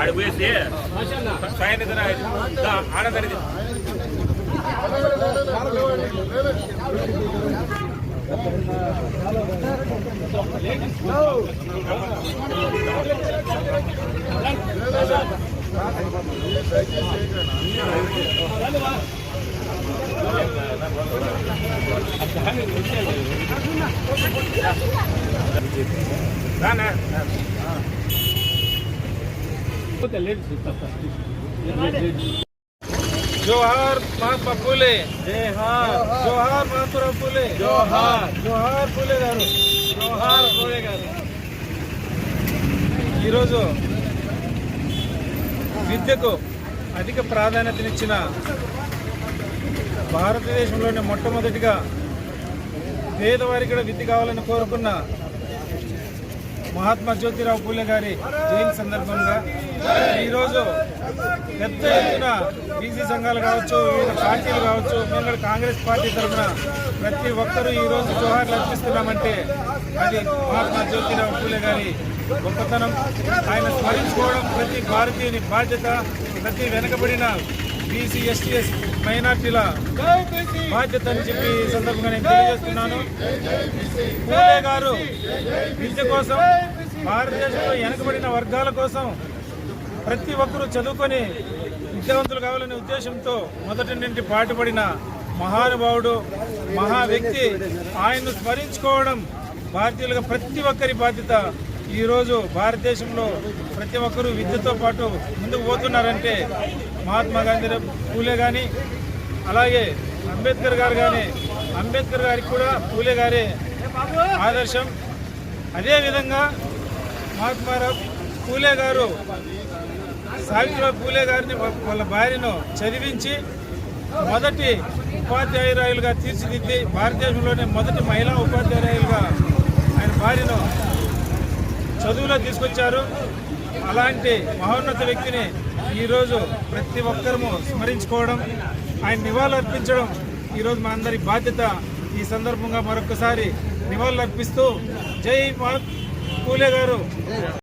ఆడ పోయేసి సాయంత్రం ఆనందానికి రానా జోహార్ మహాత్మా పూలే. జోహార్. మహాత్మా పూలే. జోహార్. జోహార్ పూలే గారు. జోహార్ పూలే గారు. ఈరోజు విద్యకు అధిక ప్రాధాన్యతనిచ్చిన భారతదేశంలోనే మొట్టమొదటిగా పేదవారికి కూడా విద్య కావాలని కోరుకున్న మహాత్మా జ్యోతిరావు పూలే గారి జయంతి సందర్భంగా ఈరోజు పెద్ద ఎత్తున బీసీ సంఘాలు కావచ్చు వివిధ పార్టీలు కావచ్చు మేము కూడా కాంగ్రెస్ పార్టీ తరఫున ప్రతి ఒక్కరూ ఈరోజు జోహార్లు అర్పిస్తున్నామంటే అది మహాత్మా జ్యోతిరావు పూలే గారి గొప్పతనం. ఆయన స్మరించుకోవడం ప్రతి భారతీయుని బాధ్యత ప్రతి వెనుకబడిన బీసీ ఎస్టీఎస్ మైనార్టీల బాధ్యత అని చెప్పి ఈ సందర్భంగా నేను తెలియజేస్తున్నాను. పూలే గారు విద్య కోసం భారతదేశంలో వెనుకబడిన వర్గాల కోసం ప్రతి ఒక్కరూ చదువుకొని విద్యావంతులు కావాలనే ఉద్దేశంతో మొదటి నుండి పాటుపడిన మహానుభావుడు మహా వ్యక్తి ఆయన్ను స్మరించుకోవడం భారతీయులుగా ప్రతి ఒక్కరి బాధ్యత. ఈరోజు భారతదేశంలో ప్రతి ఒక్కరూ విద్యతో పాటు ముందుకు పోతున్నారంటే మహాత్మా గాంధీ పూలే కానీ అలాగే అంబేద్కర్ గారు కానీ అంబేద్కర్ గారికి కూడా పూలే గారే ఆదర్శం. అదేవిధంగా మహాత్మారావు పూలే గారు సావిత్రిబాయి పూలే గారిని వాళ్ళ భార్యను చదివించి మొదటి ఉపాధ్యాయురాయులుగా తీర్చిదిద్ది భారతదేశంలోనే మొదటి మహిళా ఉపాధ్యాయురాయులుగా ఆయన భార్యను చదువులో తీసుకొచ్చారు. అలాంటి మహోన్నత వ్యక్తిని ఈరోజు ప్రతి ఒక్కరము స్మరించుకోవడం ఆయన నివాళులు అర్పించడం ఈరోజు మా అందరి బాధ్యత. ఈ సందర్భంగా మరొకసారి నివాళులు అర్పిస్తూ జై మా పూలే గారు.